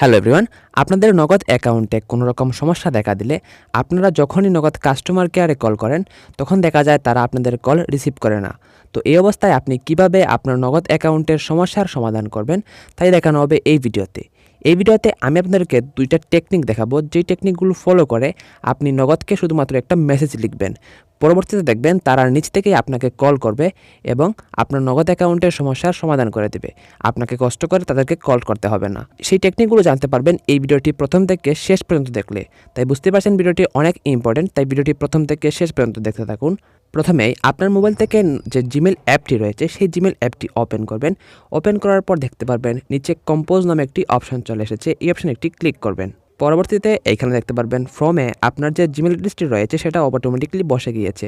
Hello everyone, আপনাদের নগদ অ্যাকাউন্টে কোনো রকম সমস্যা দেখা দিলে আপনারা যখনই নগদ কাস্টমার কেয়ারে কল করেন, তখন দেখা যায় তারা আপনাদের কল রিসিভ করে না। তো এই অবস্থায় আপনি কীভাবে আপনার নগদ অ্যাকাউন্টের সমস্যার সমাধান করবেন, তাই দেখানো হবে এই ভিডিওতে। এই ভিডিওতে আমি আপনাদেরকে দুইটা টেকনিক দেখাবো, যেই টেকনিকগুলো ফলো করে আপনি নগদকে শুধুমাত্র একটা মেসেজ লিখবেন। পরবর্তীতে দেখবেন তারা নিচ থেকেই আপনাকে কল করবে এবং আপনার নগদ অ্যাকাউন্টের সমস্যার সমাধান করে দেবে। আপনাকে কষ্ট করে তাদেরকে কল করতে হবে না। সেই টেকনিকগুলো জানতে পারবেন এই ভিডিওটি প্রথম থেকে শেষ পর্যন্ত দেখলে। তাই বুঝতে পারছেন ভিডিওটি অনেক ইম্পর্টেন্ট তাই ভিডিওটি প্রথম থেকে শেষ পর্যন্ত দেখতে থাকুন। প্রথমেই আপনার মোবাইল থেকে যে জিমেল অ্যাপটি রয়েছে, সেই জিমেল অ্যাপটি ওপেন করবেন। ওপেন করার পর দেখতে পারবেন, নিচে কম্পোজ নামে একটি অপশন চলে এসেছে। এই অপশানে একটি ক্লিক করবেন। পরবর্তীতে এইখানে দেখতে পারবেন ফ্রমে আপনার যে জিমেল অ্যাড্রেসটি রয়েছে সেটা অটোমেটিকলি বসে গিয়েছে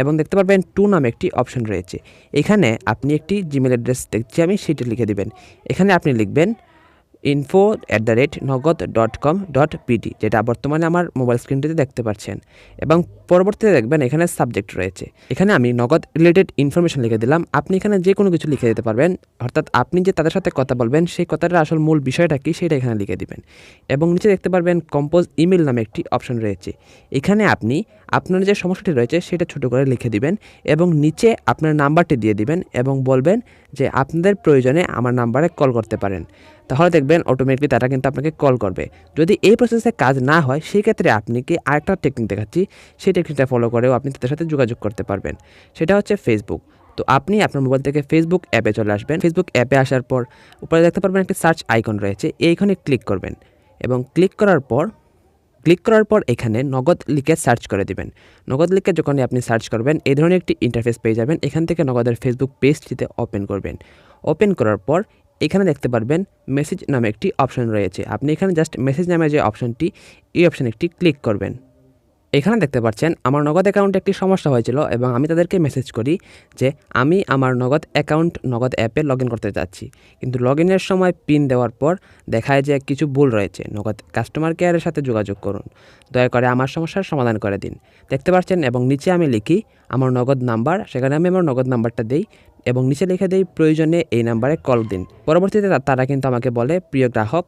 এবং দেখতে পারবেন টু নামে একটি অপশন রয়েছে। এখানে আপনি একটি জিমেল অ্যাড্রেস দেখছি আমি, সেটি লিখে দিবেন। এখানে আপনি লিখবেন info at the rate Nagad dot com dot BD যেটা বর্তমানে আমার মোবাইল স্ক্রিনটিতে দেখতে পাচ্ছেন। এবং পরবর্তীতে দেখবেন এখানে সাবজেক্ট রয়েছে। এখানে আমি নগদ রিলেটেড ইনফরমেশন লিখে দিলাম। আপনি এখানে যে কোনো কিছু লিখে দিতে পারবেন। অর্থাৎ আপনি যে তাদের সাথে কথা বলবেন, সেই কথাটার আসল মূল বিষয়টা কি, সেটা এখানে লিখে দিবেন। এবং নিচে দেখতে পারবেন কম্পোজ ইমেল নামে একটি অপশন রয়েছে। এখানে আপনি আপনার যে সমস্যাটি রয়েছে, সেটা ছোট করে লিখে দিবেন এবং নিচে আপনার নাম্বারটি দিয়ে দিবেন এবং বলবেন যে আপনাদের প্রয়োজনে আমার নাম্বারে কল করতে পারেন। তাহলে দেখবেন অটোমেটিকলি তারা কিন্তু আপনাকে কল করবে। যদি এই প্রসেসে কাজ না হয় সেই ক্ষেত্রে আপনি কি আরেকটা টেকনিক দেখাচ্ছি, সেই টেকনিকটা ফলো করেও আপনি তাদের সাথে যোগাযোগ করতে পারবেন। সেটা হচ্ছে ফেসবুক তো আপনি আপনার মোবাইল থেকে ফেসবুক অ্যাপে চলে আসবেন। ফেসবুক অ্যাপে আসার পর উপরে দেখতে পারবেন একটি সার্চ আইকন রয়েছে, এইখানে ক্লিক করবেন। এবং ক্লিক করার পর ক্লিক করার পর এখানে নগদ লিখে সার্চ করে দিবেন। নগদ লিখে যখন আপনি সার্চ করবেন, এই ধরনের একটি ইন্টারফেস পেয়ে যাবেন। এখান থেকে নগদের ফেসবুক পেজটিতে ওপেন করবেন। ওপেন করার পর এখানে দেখতে পারবেন মেসেজ নামে একটি অপশন রয়েছে। আপনি এখানে জাস্ট মেসেজ নামে যে অপশনটি এই অপশানে একটি ক্লিক করবেন। এখানে দেখতে পাচ্ছেন, আমার নগদ অ্যাকাউন্টে একটি সমস্যা হয়েছিল এবং আমি তাদেরকে মেসেজ করি যে, আমি আমার নগদ অ্যাকাউন্ট নগদ অ্যাপে লগ করতে যাচ্ছি। কিন্তু লগ সময় পিন দেওয়ার পর দেখায় যে কিছু ভুল রয়েছে। নগদ কাস্টমার কেয়ারের সাথে যোগাযোগ করুন। দয়া করে আমার সমস্যার সমাধান করে দিন। দেখতে পাচ্ছেন এবং নিচে আমি লিখি, আমার নগদ নাম্বার সেখানে আমি আমার নগদ নাম্বারটা দিই এবং নিচে লিখে দিই, প্রয়োজনে এই নাম্বারে কল দিন। পরবর্তীতে তারা কিন্তু আমাকে বলে, প্রিয় গ্রাহক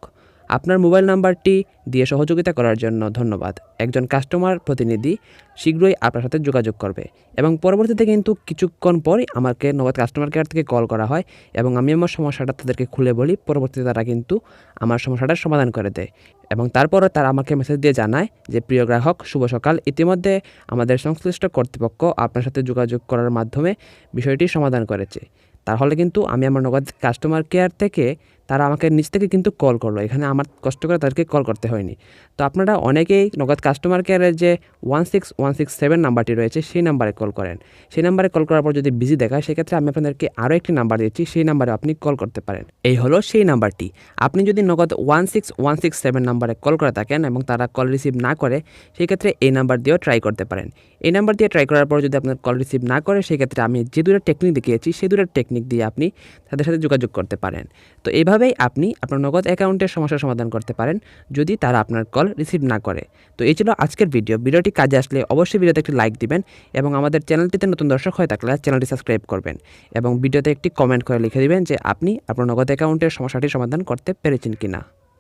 আপনার মোবাইল নাম্বারটি দিয়ে সহযোগিতা করার জন্য ধন্যবাদ। একজন কাস্টমার প্রতিনিধি শীঘ্রই আপনার সাথে যোগাযোগ করবে এবং পরবর্তীতে কিন্তু কিছুক্ষণ পরই আমাকে নগদ কাস্টমার কেয়ার থেকে কল করা হয় এবং আমি আমার সমস্যাটা তাদেরকে খুলে বলি, পরবর্তীতে তারা কিন্তু আমার সমস্যাটার সমাধান করে দেয় এবং তারপরে তারা আমাকে মেসেজ দিয়ে জানায় যে, প্রিয় গ্রাহক, শুভ সকাল। ইতিমধ্যে আমাদের সংশ্লিষ্ট কর্তৃপক্ষ আপনার সাথে যোগাযোগ করার মাধ্যমে বিষয়টি সমাধান করেছে। তাহলে কিন্তু আমি আমার নগদ কাস্টমার কেয়ার থেকে তারা আমাকে নিচ থেকে কিন্তু কল করল। এখানে আমার কষ্ট করে তাদেরকে কল করতে হয়নি। তো আপনারা অনেকেই নগদ কাস্টমার কেয়ারের যে one six one six seven নাম্বারটি রয়েছে, সেই নাম্বারে কল করেন। সেই নাম্বারে কল করার পর যদি বিজি দেখায়, সেক্ষেত্রে আমি আপনাদেরকে আরও একটি নাম্বার দিচ্ছি, সেই নাম্বারে আপনি কল করতে পারেন। এই হলো সেই নাম্বারটি আপনি যদি Nagad one six one six seven নাম্বারে কল করে থাকেন এবং তারা কল রিসিভ না করে সেই ক্ষেত্রে এই নাম্বার দিয়েও ট্রাই করতে পারেন। এই নাম্বার দিয়ে ট্রাই করার পর যদি আপনার কল রিসিভ না করে সেই ক্ষেত্রে আমি যে দুটো টেকনিক দেখিয়েছি সেই দুটো টেকনিক দিয়ে আপনি তাদের সাথে যোগাযোগ করতে পারেন। তো এইভাবেই আপনি আপনার নগদ অ্যাকাউন্টের সমস্যার সমাধান করতে পারেন যদি তারা আপনার কল রিসিভ না করে। তো এই ছিল আজকের ভিডিও ভিডিওটি কাজে আসলে অবশ্যই ভিডিওতে একটি লাইক দিবেন এবং আমাদের চ্যানেলটিতে নতুন দর্শক হয়ে থাকলে চ্যানেলটি সাবস্ক্রাইব করবেন এবং ভিডিওতে একটি কমেন্ট করে লিখে দিবেন যে আপনি আপনার নগদ অ্যাকাউন্টের সমস্যাটি সমাধান করতে পেরেছেন কিনা।